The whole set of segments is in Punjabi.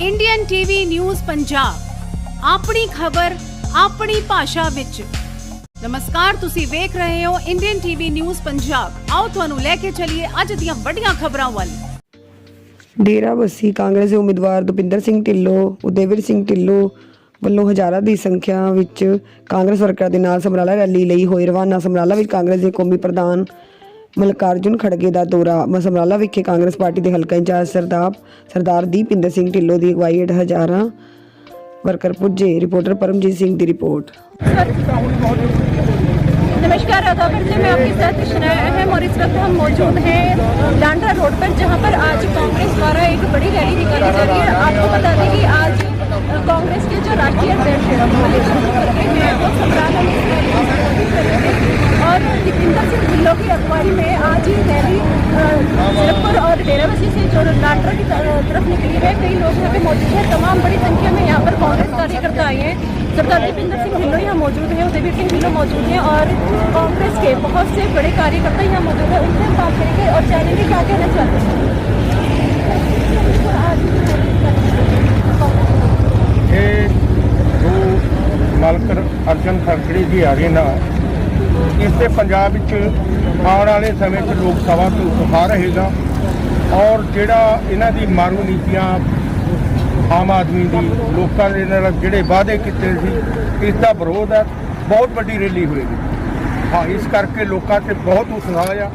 ਇੰਡੀਅਨ ਟੀਵੀ ਨਿਊਜ਼ ਪੰਜਾਬ ਆਪਣੀ ਖਬਰ, ਆਪਣੀ ਭਾਸ਼ਾ ਵਿੱਚ। ਨਮਸਕਾਰ, ਤੁਸੀਂ ਵੇਖ ਰਹੇ ਹੋ ਇੰਡੀਅਨ ਟੀਵੀ ਨਿਊਜ਼ ਪੰਜਾਬ ਆਓ ਤੁਹਾਨੂੰ ਲੈ ਕੇ ਚੱਲੀਏ ਅੱਜ ਦੀਆਂ ਵੱਡੀਆਂ ਖਬਰਾਂ ਵੱਲ। ਡੇਰਾ ਬੱਸੀ ਕਾਂਗਰਸ ਦੇ ਉਮੀਦਵਾਰ ਦੁਪਿੰਦਰ ਸਿੰਘ ਢਿੱਲੋਂ ਉਦੇਵੀਰ ਸਿੰਘ ਢਿੱਲੋਂ ਵੱਲੋਂ ਹਜ਼ਾਰਾਂ ਦੀ ਸੰਖਿਆ ਵਿੱਚ ਕਾਂਗਰਸ ਵਰਕਰਾਂ ਦੇ ਨਾਲ ਸਮਰਾਲਾ ਰੈਲੀ ਲਈ ਹੋਏ ਰਵਾਨਾ। ਸਮਰਾਲਾ ਵਿੱਚ ਕਾਂਗਰਸ ਦੇ ਕੌਮੀ ਪ੍ਰਧਾਨ ਮਲਕਾਰਜੁਨ ਖੜਗੇ ਦਾ ਦੌਰਾ ਸਮਰਾਲਾ ਵਿਖੇ ਕਾਂਗਰਸ ਪਾਰਟੀ ਦੇ ਹਲਕਾ ਇੰਚਾਰਜ ਸਰਦਾਰ ਸਰਦਾਰ ਦੀਪਿੰਦਰ ਸਿੰਘ ਢਿੱਲੋਂ ਦੀ ਅਗਵਾਈ ਹੇਠ ਹਜ਼ਾਰਾਂ ਵਰਕਰ ਪੁੱਜੇ ਰਿਪੋਰਟਰ ਪਰਮਜੀਤ ਸਿੰਘ ਦੀ ਰਿਪੋਰਟ नमस्कार राधापुर से मैं आपके साथ कृष्णा अहम और इस वक्त हम मौजूद हैं डांडा रोड पर जहां पर आज कांग्रेस द्वारा एक बड़ी रैली निकाली जा रही है आपको बता दें कि आज कांग्रेस के जो राष्ट्रीय अध्यक्ष हैं वो समराला में और दीपिंदर सिंह جنوری میں آج ہی ریلی زرپور اور ڈیراوسی سے جو ڈانڈرا کی طرف نکلی ہے، کئی لوگ یہاں پہ موجود ہیں۔ تمام بڑی سنکھیا میں یہاں پر کانگریس کاریہ کرتا آئے ہیں۔ سردار دیپندر سنگھ ہلو یہاں موجود ہیں ادے سنگھ ہلو موجود ہیں اور کانگریس کے بہت سے بڑے کاریہ کرتا یہاں موجود ہیں۔ ان سے ہم بات کریں گے اور چینل میں کیا کہنا چاہتے ہیں۔ جو ارجن کھڑکڑی جی نا ਇਸ ਤੇ ਪੰਜਾਬ ਵਿੱਚ ਆਉਣ ਵਾਲੇ ਸਮੇਂ 'ਚ ਲੋਕ ਸਭਾ ਤੋਂ ਉਠਾ ਰਹੇਗਾ ਔਰ ਜਿਹੜਾ ਇਹਨਾਂ ਦੀ ਮਾਰੂ ਨੀਤੀਆਂ ਆਮ ਆਦਮੀ ਦੀ ਲੋਕਾਂ ਦੇ ਨਾਲ ਜਿਹੜੇ ਵਾਅਦੇ ਕੀਤੇ ਸੀ, ਇਸ ਦਾ ਵਿਰੋਧ ਹੈ, ਬਹੁਤ ਵੱਡੀ ਰੈਲੀ ਹੋਏਗੀ। ਹਾਂ, ਇਸ ਕਰਕੇ ਲੋਕਾਂ 'ਤੇ ਬਹੁਤ ਉਤਸ਼ਾਹ ਆ।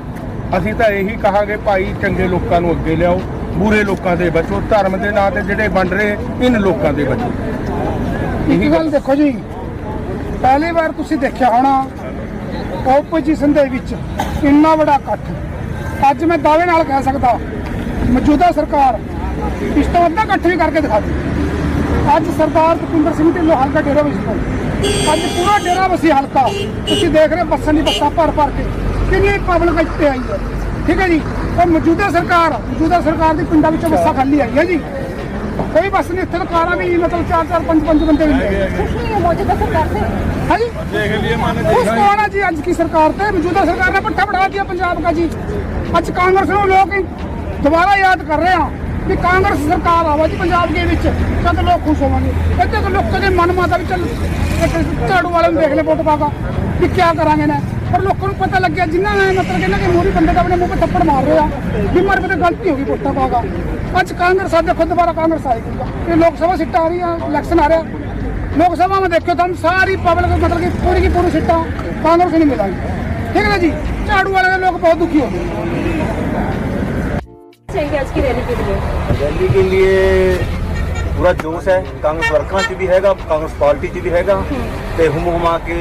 ਅਸੀਂ ਤਾਂ ਇਹੀ ਕਹਾਂਗੇ, ਭਾਈ ਚੰਗੇ ਲੋਕਾਂ ਨੂੰ ਅੱਗੇ ਲਿਆਓ, ਬੁਰੇ ਲੋਕਾਂ ਦੇ ਬਚੋ, ਧਰਮ ਦੇ ਨਾਂ ਤੇ ਜਿਹੜੇ ਵੰਡ ਰਹੇ, ਇਨ ਲੋਕਾਂ ਦੇ ਬਚੋ। ਇੱਕ ਗੱਲ ਦੇਖੋ ਜੀ, ਪਹਿਲੀ ਵਾਰ ਤੁਸੀਂ ਦੇਖਿਆ ਹੋਣਾ ਓਪੋਜੀਸ਼ਨ ਦੇ ਵਿੱਚ ਇੰਨਾ ਵੱਡਾ ਇਕੱਠ। ਅੱਜ ਮੈਂ ਦਾਅਵੇ ਨਾਲ ਕਹਿ ਸਕਦਾ ਮੌਜੂਦਾ ਸਰਕਾਰ ਇਸ ਤੋਂ ਵੱਡਾ ਇਕੱਠ ਵੀ ਕਰਕੇ ਦਿਖਾ ਦੇ ਅੱਜ ਸਰਦਾਰ ਭੁਪਿੰਦਰ ਸਿੰਘ ਢਿੱਲੋਂ ਹਲਕਾ ਡੇਰਾ ਤੋਂ ਅੱਜ ਪੂਰਾ ਡੇਰਾ ਵਸੀ ਹਲਕਾ ਤੁਸੀਂ ਦੇਖ ਰਹੇ ਬੱਸਾਂ ਦੀ ਬੱਸਾਂ ਭਰ ਭਰ ਕੇ ਕਿੰਨੀ ਪਬਲਿਕ ਇੱਥੇ ਆਈ ਹੈ। ਠੀਕ ਹੈ ਜੀ? ਉਹ ਮੌਜੂਦਾ ਸਰਕਾਰ ਮੌਜੂਦਾ ਸਰਕਾਰ ਦੀ ਪਿੰਡਾਂ ਵਿੱਚੋਂ ਬੱਸਾਂ ਖਾਲੀ ਆਈ ਹੈ ਜੀ। ਕੋਈ ਬੱਸ ਨਹੀਂ ਇੱਥੇ ਤਾਂ ਕਾਰਾਂ ਵੀ ਮਤਲਬ ਚਾਰ ਚਾਰ ਪੰਜ ਪੰਜ ਬੰਦੇ ਵੀ ਨੇ खुश नहीं है मौजूदा सरकार से ਹਾਂਜੀ ਉਸ ਕੌਣ ਹੈ ਜੀ ਅੱਜ ਕੀ ਸਰਕਾਰ ਤੇ ਮੌਜੂਦਾ ਸਰਕਾਰ ਨੇ ਪੱਠਾ ਬਣਾ ਦਿਆ ਪੰਜਾਬ ਦਾ ਜੀ ਅੱਜ ਕਾਂਗਰਸ ਨੂੰ ਲੋਕ ਦੁਬਾਰਾ ਯਾਦ ਕਰ ਰਹੇ ਆ ਵੀ ਕਾਂਗਰਸ ਸਰਕਾਰ ਆਵਾ ਜੀ ਪੰਜਾਬ ਦੇ ਵਿੱਚ ਤਦ ਲੋਕ ਖੁਸ਼ ਹੋਵਾਂਗੇ ਇੱਥੇ ਤਾਂ ਲੋਕਾਂ ਦੇ ਮਨ ਮਾਤਾ ਵੀ ਚੱਲ ਇੱਕ ਝਾੜੂ ਵਾਲੇ ਨੂੰ ਦੇਖ ਲੈ ਵੋਟ ਪਾ ਕੇ ਵੀ ਕੀ ਕਰਾਂਗੇ ਨਾ ਪਰ ਲੋਕਾਂ ਨੂੰ ਪਤਾ ਲੱਗਿਆ ਜਿਨ੍ਹਾਂ ਨੇ ਮਤਲਬ ਕਿ ਇਹਨਾਂ ਦੇ ਮੋਰੀ ਬੰਦੇ ਦਾ ਆਪਣੇ ਮੂੰਹ 'ਤੇ ਥੱਪੜ ਮਾਰ ਰਿਹਾ ਵੀ ਮਰ ਤੇ ਗਲਤੀ ਹੋ ਗਈ ਵੋਟਾਂ ਪਾ ਕੇ ਅੱਜ ਕਾਂਗਰਸ ਅੱਜ ਖੁਦ ਦੁਬਾਰਾ ਕਾਂਗਰਸ ਆਏਗੀ ਇਹ ਲੋਕ ਸਭਾ ਸੀਟਾਂ ਆ ਰਹੀਆਂ ਇਲੈਕਸ਼ਨ ਆ ਰਿਹਾ ਲੋਕ ਸਭਾ में देखो तो हम सारी पब्लिक मतलब कि पूरी की पूरी सीटा कांग्रेस को नहीं मिलेगी ठीक है ना जी झाड़ू वाले लोग बहुत दुखी हो गए चाहिए आज की रैली के लिए रैली के लिए ਪੂਰਾ ਜੋਸ਼ ਹੈ ਕਾਂਗਰਸ ਵਰਕਰਾਂ 'ਚ ਵੀ ਹੈਗਾ ਕਾਂਗਰਸ ਪਾਰਟੀ 'ਚ ਵੀ ਹੈਗਾ ਤੇ ਹੁਮ ਹੁਮਾ ਕੇ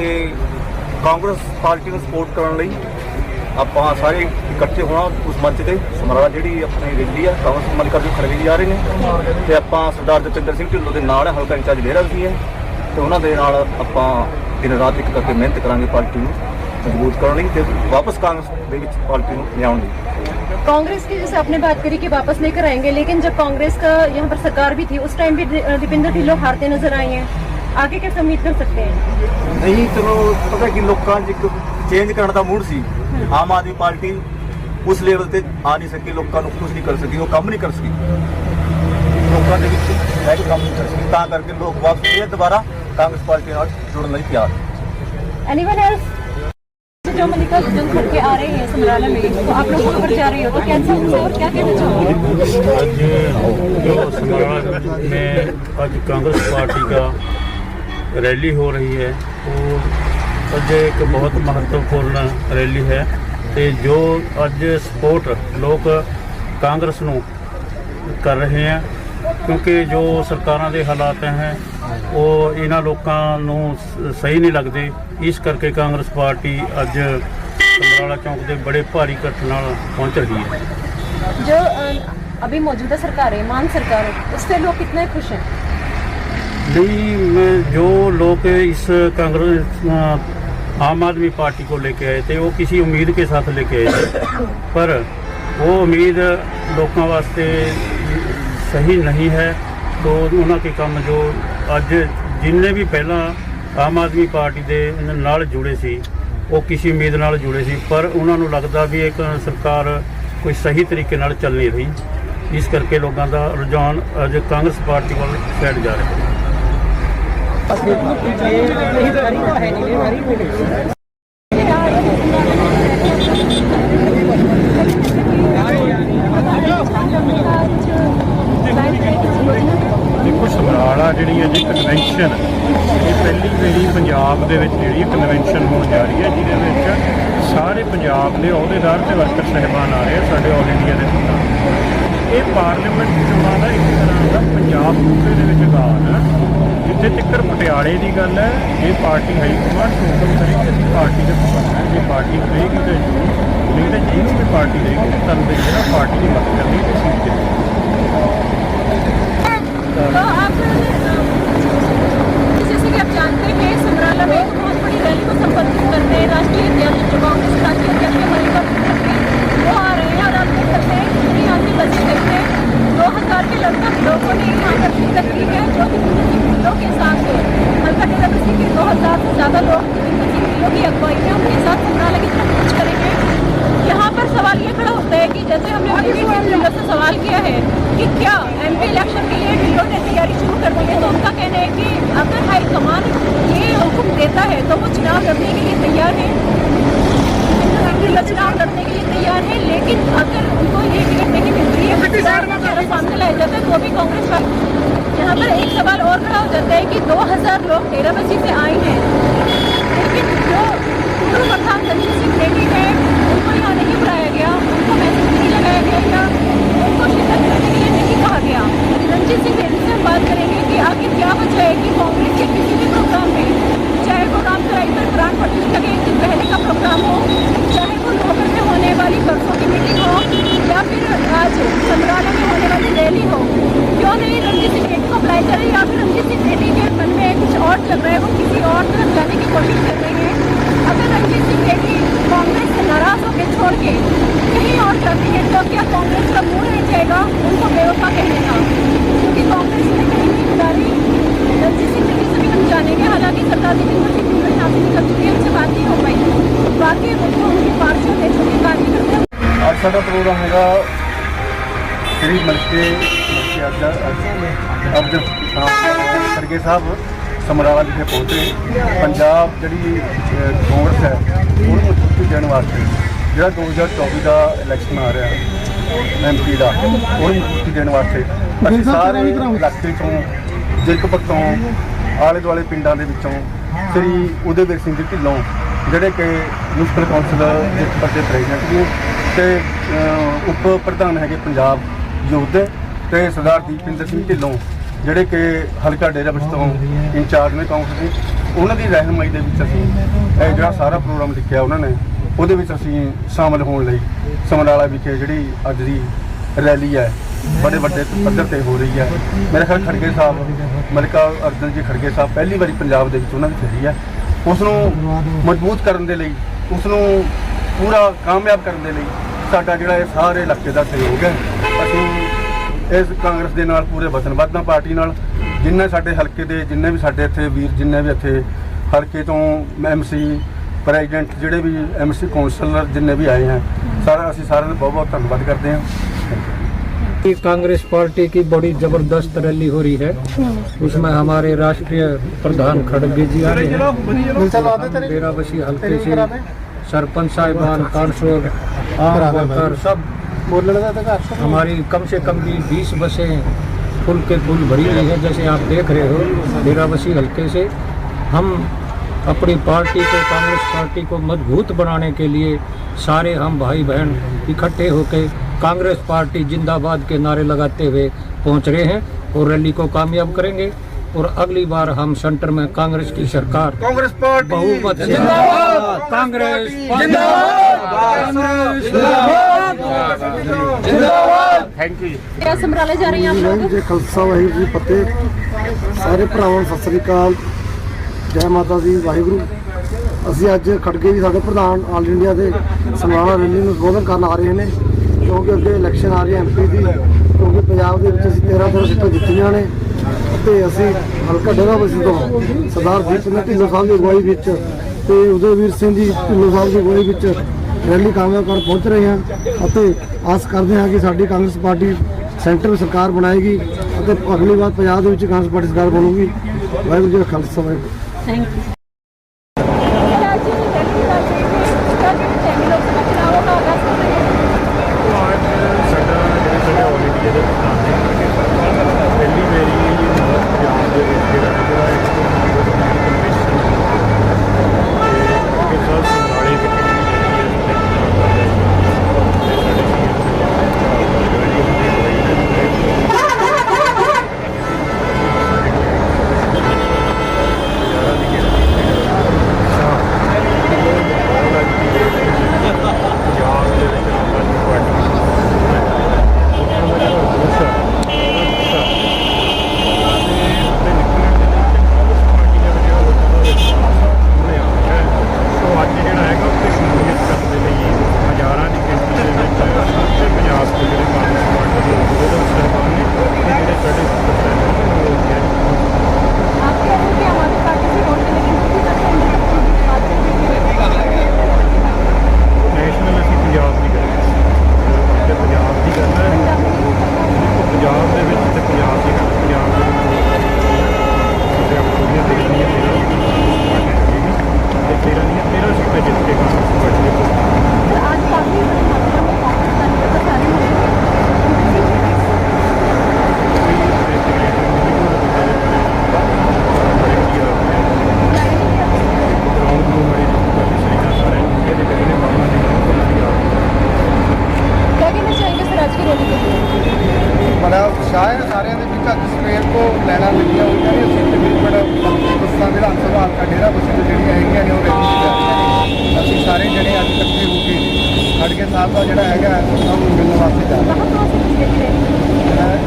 ਕਾਂਗਰਸ ਪਾਰਟੀ ਨੂੰ ਸਪੋਰਟ ਕਰਨ ਲਈ ਆਪਾਂ ਸਾਰੇ ਇਕੱਠੇ ਹੋਣਾ ਉਸ ਮੰਚ ਤੇ ਸਮਰਾਲਾ ਜਿਹੜੀ ਆਪਣੀ ਰੈਲੀ ਆ ਕਾਂਗਰਸ ਮਲਿਕਾਰਜੁਨ ਖੜਗੇ ਜੀ ਜਾ ਰਹੇ ਨੇ ਤੇ ਆਪਾਂ ਸਰਦਾਰ ਜਤਿੰਦਰ ਸਿੰਘ ਢਿੱਲੋਂ ਦੇ ਨਾਲ ਹੈ ਹਲਕਾ ਇੰਚਾਰਜ ਡੇਰਾ ਵੀ ਹੈ ਤੇ ਉਹਨਾਂ ਦੇ ਨਾਲ ਆਪਾਂ ਦਿਨ ਰਾਤ ਇੱਕ ਕਰਕੇ ਮਿਹਨਤ ਕਰਾਂਗੇ ਪਾਰਟੀ ਨੂੰ ਮਜ਼ਬੂਤ ਕਰਨ ਲਈ ਤੇ ਵਾਪਸ ਕਾਂਗਰਸ ਦੇ ਵਿੱਚ ਪਾਰਟੀ ਨੂੰ ਲਿਆਉਣ ਲਈ कांग्रेस की जैसे आपने बात करी कि वापस लेकर आएंगे लेकिन जब कांग्रेस का यहाँ पर सरकार भी थी उस टाइम भी दि- दीपिंदर ढिल्लों हारते नजर आए हैं आगे कैसे उम्मीद कर सकते हैं ਨਹੀਂ ਚਲੋ ਪਤਾ ਕਿ ਲੋਕਾਂ 'ਚ ਇੱਕ ਚੇਂਜ ਕਰਨ ਦਾ ਮੂਡ ਸੀ ਆਮ ਆਦਮੀ ਪਾਰਟੀ ਉਸ ਲੈਵਲ ਤੇ ਆ ਨਹੀਂ ਸਕੀ ਲੋਕਾਂ ਨੂੰ ਖੁਸ਼ ਨਹੀਂ ਕਰ ਸਕੀ ਉਹ ਕੰਮ ਨਹੀਂ ਕਰ ਸਕੀ ਲੋਕਾਂ ਦੇ ਵਿੱਚ ਹੈ ਕਿ ਕੰਮ ਨਹੀਂ ਕਰ ਸਕੀ ਤਾਂ ਕਰਕੇ ਲੋਕ ਵਾਪਸ ਫੇਰ ਦੁਬਾਰਾ ਕਾਂਗਰਸ ਪਾਰਟੀ ਨਾਲ ਜੁੜਨ ਲਈ ਤਿਆਰ एनीवन एल्स जो मल्लिका अर्जुन खड़के आ रहे हैं समराला में तो आप लोग वहाँ पर जा रहे हो तो कैसा उनसे और क्या कहना चाहोगे आज जो समराला में आज कांग्रेस पार्टी का रैली हो रही है वो ਅੱਜ ਇੱਕ ਬਹੁਤ ਮਹੱਤਵਪੂਰਨ ਰੈਲੀ ਹੈ ਤੇ ਜੋ ਅੱਜ ਸਪੋਰਟ ਲੋਕ ਕਾਂਗਰਸ ਨੂੰ ਕਰ ਰਹੇ ਹੈ ਕਿਉਂਕਿ ਜੋ ਸਰਕਾਰਾਂ ਦੇ ਹਾਲਾਤ ਹੈ ਉਹ ਇਹਨਾਂ ਲੋਕਾਂ ਨੂੰ ਸ- ਸਹੀ ਨਹੀਂ ਲੱਗਦੇ ਇਸ ਕਰਕੇ ਕਾਂਗਰਸ ਪਾਰਟੀ ਅੱਜ ਸਮਰਾਲਾ ਚੌਂਕ ਦੇ ਬੜੇ ਭਾਰੀ ਇਕੱਠ ਨਾਲ ਪਹੁੰਚ ਰਹੀ ਹੈ जो अ, अभी मौजूदा सरकार है मान सरकार है उससे लोग कितने खुश हैं नहीं मैं जो लोग इस कांग्रेस अ, आम आदमी पार्टी को लेके आए थे वो किसी उम्मीद के साथ लेके आए थे पर वो उम्मीद लोगों वास्ते सही नहीं है तो उन्होंने के ਕੰਮ ਜੋ ਅੱਜ ਜਿੰਨੇ ਵੀ ਪਹਿਲਾਂ ਆਮ ਆਦਮੀ ਪਾਰਟੀ ਦੇ ਨਾਲ ਜੁੜੇ ਸੀ ਉਹ ਕਿਸੇ ਉਮੀਦ ਨਾਲ ਜੁੜੇ ਸੀ ਪਰ ਉਹਨਾਂ ਨੂੰ ਲੱਗਦਾ ਵੀ ਇੱਕ ਸਰਕਾਰ ਕੋਈ ਸਹੀ ਤਰੀਕੇ ਨਾਲ ਚੱਲ ਨਹੀਂ ਰਹੀ ਇਸ ਕਰਕੇ ਲੋਕਾਂ ਦਾ ਰੁਝਾਨ ਅੱਜ ਕਾਂਗਰਸ ਪਾਰਟੀ ਵੱਲ ਸਾਈਡ ਜਾ ਰਿਹਾ ਹੈ ਦੇਖੋ ਸਮਰਾਲਾ ਜਿਹੜੀ ਹੈ ਜੀ ਕਨਵੈਨਸ਼ਨ ਇਹ ਪਹਿਲੀ ਵਾਰੀ ਪੰਜਾਬ ਦੇ ਵਿੱਚ ਜਿਹੜੀ ਕਨਵੈਨਸ਼ਨ ਹੋਣ ਜਾ ਰਹੀ ਹੈ, ਜਿਹਦੇ ਵਿੱਚ ਸਾਰੇ ਪੰਜਾਬ ਦੇ ਅਹੁਦੇਦਾਰ ਤੇ ਵਰਕਰ ਸਹਿਬਾਨ ਆ ਰਹੇ ਆ ਸਾਡੇ ਆਲ ਇੰਡੀਆ ਦੇ ਨਾਲ। ਇਹ ਪਾਰਲੀਮੈਂਟ ਚੋਣਾਂ ਦਾ ਇੱਕ ਤਰ੍ਹਾਂ ਦਾ ਪੰਜਾਬ ਸੂਬੇ ਦੇ ਵਿੱਚ ਗਾਨ ਹੈ। ਜਿੱਥੇ ਤੱਕਰ ਪਟਿਆਲੇ ਦੀ ਗੱਲ ਹੈ ਇਹ ਪਾਰਟੀ ਹਾਈ ਕਮਾਂਡ ਤੋਂ ਹੁਕਮ ਕਰੇ ਅਸੀਂ ਪਾਰਟੀ ਦੇ ਪ੍ਰਬੰਧ ਹੈ। ਜੇ ਪਾਰਟੀ ਰਹੇਗੀ ਤੇ ਨਹੀਂ ਤਾਂ ਜਿਹਨੂੰ ਵੀ ਪਾਰਟੀ ਰਹੇਗੀ ਤਾਂ ਤੁਹਾਨੂੰ ਦੇ ਜਿਹੜਾ ਪਾਰਟੀ ਦੀ ਮਦਦ ਕਰਨੀ ਤੇ ਸੀਟ ਦੇ اسٹوڈنٹ سے سوال کیا ہے کہ کیا ایم پی الیکشن کے لیے ڈلوں نے تیاری شروع کر دی ہے تو ان کا کہنا ہے کہ اگر ہائی کمان یہ حکم دیتا ہے تو وہ چناؤ لڑنے کے لیے تیار ہے چناؤ لڑنے کے لیے تیار ہے لیکن اگر ان کو یہ ٹکٹ نہیں ملتی ہے سامنے لایا جاتا ہے تو بھی کانگریس کا یہاں پر ایک سوال اور کھڑا ہو جاتا ہے کہ دو ہزار لوگ تیرہ بجے سے آئے ہیں لیکن جو خان زمین سنگھ ریڈی ہے ਸਰਗੇ ਸਾਹਿਬ ਸਮਰਾਲਾ ਵਿਖੇ ਪਹੁੰਚੇ ਪੰਜਾਬ ਜਿਹੜੀ ਕਾਂਗਰਸ ਹੈ ਉਹਨੂੰ ਮਜ਼ਬੂਤੀ ਦੇਣ ਵਾਸਤੇ ਜਿਹੜਾ 2024 ਦਾ ਇਲੈਕਸ਼ਨ ਆ ਰਿਹਾ ਐਮਪੀ ਦਾ ਉਹਨੂੰ ਮਜ਼ਬੂਤੀ ਦੇਣ ਵਾਸਤੇ ਅਸੀਂ ਸਾਰੇ ਇਲਾਕੇ ਤੋਂ ਜਿਰਕਪੁਰ ਤੋਂ ਆਲੇ ਦੁਆਲੇ ਪਿੰਡਾਂ ਦੇ ਵਿੱਚੋਂ ਸ੍ਰੀ ਉਦੇਵੀਰ ਸਿੰਘ ਜੀ ਢਿੱਲੋਂ ਜਿਹੜੇ ਕਿ ਮਿਊਨਿਸਪਲ ਕੌਂਸਲ ਜਿਰਕਪੁਰ ਦੇ ਪ੍ਰੈਜ਼ੀਡੈਂਟ ਨੇ ਤੇ ਉਪ ਪ੍ਰਧਾਨ ਹੈਗੇ ਪੰਜਾਬ ਯੂਥ ਦੇ ਤੇ ਸਰਦਾਰ ਦੀਪਿੰਦਰ ਸਿੰਘ ਢਿੱਲੋਂ। ਜਿਹੜੇ ਕਿ ਹਲਕਾ ਡੇਰਾ ਡੇਰਾਬੱਸ ਤੋਂ ਇੰਚਾਰਜ ਨੇ ਕਾਂਗਰਸ ਦੇ, ਉਹਨਾਂ ਦੀ ਰਹਿਨਮਾਈ ਦੇ ਵਿੱਚ ਅਸੀਂ ਇਹ ਜਿਹੜਾ ਸਾਰਾ ਪ੍ਰੋਗਰਾਮ ਲਿਖਿਆ ਉਹਨਾਂ ਨੇ, ਉਹਦੇ ਵਿੱਚ ਅਸੀਂ ਸ਼ਾਮਲ ਹੋਣ ਲਈ ਸਮਰਾਲਾ ਵਿਖੇ ਜਿਹੜੀ ਅੱਜ ਦੀ ਰੈਲੀ ਹੈ, ਬੜੇ ਵੱਡੇ ਪੱਧਰ ਤੇ ਹੋ ਰਹੀ ਹੈ। ਮੇਰੇ ਖਿਆਲ ਖੜਗੇ ਸਾਹਿਬ, ਮਲਕਾ ਅਰਜਨ ਜੀ ਖੜਗੇ ਸਾਹਿਬ ਪਹਿਲੀ ਵਾਰੀ ਪੰਜਾਬ ਦੇ ਵਿੱਚ ਉਹਨਾਂ ਦੀ ਫੇਰੀ ਹੈ। ਉਸ ਨੂੰ ਮਜ਼ਬੂਤ ਕਰਨ ਦੇ ਲਈ ਉਸ ਨੂੰ ਪੂਰਾ ਕਾਮਯਾਬ ਕਰਨ ਦੇ ਲਈ ਸਾਡਾ ਜਿਹੜਾ ਇਹ ਸਾਰੇ ਇਲਾਕੇ ਦਾ ਸਹਿਯੋਗ ਹੈ, ਅਸੀਂ ਇਸ ਕਾਂਗਰਸ ਦੇ ਨਾਲ ਪੂਰੇ ਵਚਨਬੱਧ ਹਾਂ ਪਾਰਟੀ ਨਾਲ ਜਿੰਨੇ ਸਾਡੇ ਹਲਕੇ ਦੇ ਜਿੰਨੇ ਵੀ ਸਾਡੇ ਇੱਥੇ ਵੀਰ ਜਿੰਨੇ ਵੀ ਇੱਥੇ ਹਲਕੇ ਤੋਂ ਐਮਸੀ ਪ੍ਰੈਜ਼ੀਡੈਂਟ ਜਿਹੜੇ ਵੀ ਐਮਸੀ ਕਾਉਂਸਲਰ ਜਿੰਨੇ ਵੀ ਆਏ ਹਨ ਸਾਰਾ ਅਸੀਂ ਸਾਰਿਆਂ ਦਾ ਬਹੁਤ ਬਹੁਤ ਧੰਨਵਾਦ ਕਰਦੇ ਹਾਂ कि कांग्रेस पार्टी की बड़ी जबरदस्त रैली हो रही है उसमें हमारे राष्ट्रीय प्रधान खड़गे जी आ रहे हैं डेराबसी हल्के से सरपंच साहिबान कांसुर आम ہماری کم سے کم بھی بیس بسیں پل کے پل بھری ہوئی ہیں جیسے آپ دیکھ رہے ہو ڈیرا بسی ہلکے سے۔ ہم اپنی پارٹی کو کانگریس پارٹی کو مضبوط بنانے کے لیے سارے ہم بھائی بہن اکٹھے ہو کے کانگریس پارٹی زندہ آباد کے نعرے لگاتے ہوئے پہنچ رہے ہیں اور ریلی کو کامیاب کریں گے۔ اور اگلی بار ہم سینٹر میں کانگریس کی سرکار کانگریس پارٹی بہومت کانگریس ਖਾਲਸਾ ਵਾਹਿਗੁਰੂ ਸਾਰੇ ਭਰਾਵਾਂ ਸਤਿ ਸ੍ਰੀ ਅਕਾਲ। ਜੈ ਮਾਤਾ ਦੀ ਵਾਹਿਗੁਰੂ। ਅਸੀਂ ਅੱਜ ਖੜਗੇ ਜੀ ਸਾਡੇ ਪ੍ਰਧਾਨ ਆਲ ਇੰਡੀਆ ਦੇ ਸਮਰਾਲਾ ਰੈਲੀ ਨੂੰ ਸੰਬੋਧਨ ਕਰਨ ਆ ਰਹੇ ਨੇ, ਕਿਉਂਕਿ ਅੱਗੇ ਇਲੈਕਸ਼ਨ ਆ ਰਹੀ ਹੈ ਐਮਪੀ ਦੀ, ਕਿਉਂਕਿ ਪੰਜਾਬ ਦੇ ਵਿੱਚ ਅਸੀਂ 13 13 ਸੀਟਾਂ ਜਿੱਤੀਆਂ ਨੇ ਤੇ ਅਸੀਂ ਹਲਕਾ ਡੇਰਾਬੱਸੀ ਤੋਂ ਸਰਦਾਰ ਦੀਪ ਸਿੰਘ ਢਿੱਲੋਂ ਸਾਹਿਬ ਦੀ ਅਗਵਾਈ ਵਿੱਚ ਤੇ ਵੀਰ ਸਿੰਘ ਦੀ ਢਿੱਲੋਂ ਸਾਹਿਬ ਦੀ ਅਗਵਾਈ ਵਿੱਚ ਰੈਲੀ ਕਾਮਯਾਬ ਕਰ ਪਹੁੰਚ ਰਹੇ ਹਾਂ ਅਤੇ ਆਸ ਕਰਦੇ ਹਾਂ ਕਿ ਸਾਡੀ ਕਾਂਗਰਸ ਪਾਰਟੀ ਸੈਂਟਰ ਸਰਕਾਰ ਬਣਾਏਗੀ ਅਤੇ ਅਗਲੀ ਵਾਰ ਪੰਜਾਬ ਦੇ ਵਿੱਚ ਕਾਂਗਰਸ ਪਾਰਟੀ ਸਰਕਾਰ ਬਣੂਗੀ। ਵਾਹਿਗੁਰੂ ਜੀ ਖਾਲਸਾ, ਵਾਹਿਗੁਰੂ ਥੈਂਕ ਯੂ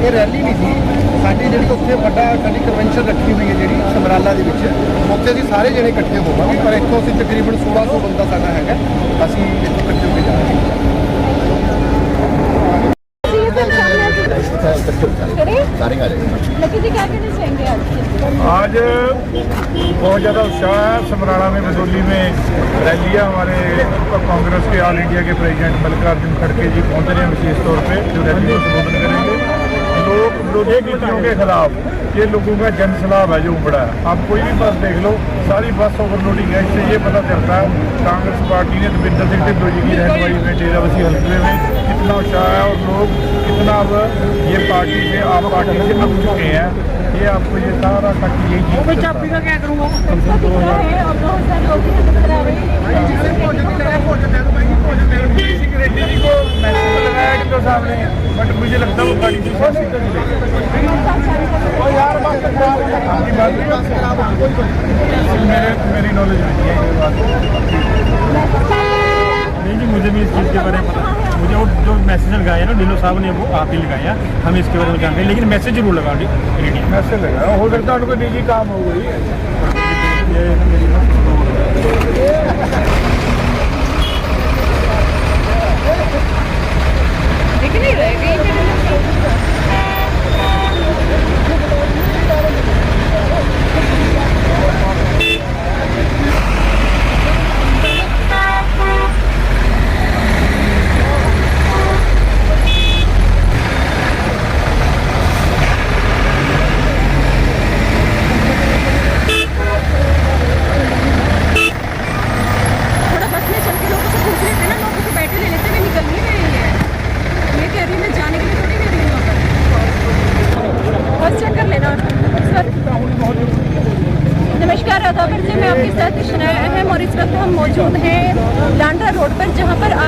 ਇਹ ਰੈਲੀ ਨਹੀਂ ਸੀ ਸਾਡੀ ਜਿਹੜੀ ਉੱਥੇ ਵੱਡਾ ਸਾਡੀ ਕਨਵੈਨਸ਼ਨ ਰੱਖੀ ਹੋਈ ਹੈ ਜਿਹੜੀ ਸਮਰਾਲਾ ਦੇ ਵਿੱਚ ਉੱਥੇ ਅਸੀਂ ਸਾਰੇ ਜਣੇ ਇਕੱਠੇ ਹੋਵਾਂਗੇ ਪਰ ਇੱਥੋਂ ਅਸੀਂ ਤਕਰੀਬਨ 1600 ਬੰਦਾ ਸਾਡਾ ਹੈਗਾ ਅਸੀਂ ਇੱਥੋਂ ਇਕੱਠੇ ਹੋ ਕੇ ਜਾ ਰਹੇ ਹਾਂ लकी जी क्या कहना चाहेंगे आज आज बहुत ज़्यादा उत्साह है समराला में बदौली में रैली है हमारे कांग्रेस के ऑल इंडिया के प्रेसिडेंट मल्लिकार्जुन खड़गे जी पहुंच रहे हैं विशेष तौर पे जो रैली को संबोधन करेंगे लोग विरोधी नीतियों के खिलाफ ये लोगों का जन सलाह है जो उमड़ा है आप कोई भी बस देख लो सारी बस ओवरलोडिंग है इससे ये पता चलता है कांग्रेस पार्टी ने दविंदर सिंह ढिल्लों जी की रहनुमाई में डेरा बसी हल्के में कितना उत्साह है और लोग कितना अब ये पार्टी से आप पार्टी से अब चुके हैं ये आपको ये सारा तक यही चीज बताता है। मेरे मेरी नॉलेज में नहीं है ये बात नहीं जी मुझे भी इस चीज़ के बारे में पता मुझे वो जो मैसेज लगाया ना ढिल्लो साहब ने वो आप ही लगाया हम इसके बारे में जानते हैं लेकिन मैसेज जरूर लगा दी रेडियो मैसेज लगाया हो सकता है उनको निजी काम हो गई ये मेरी दिख नहीं रहे थोड़ा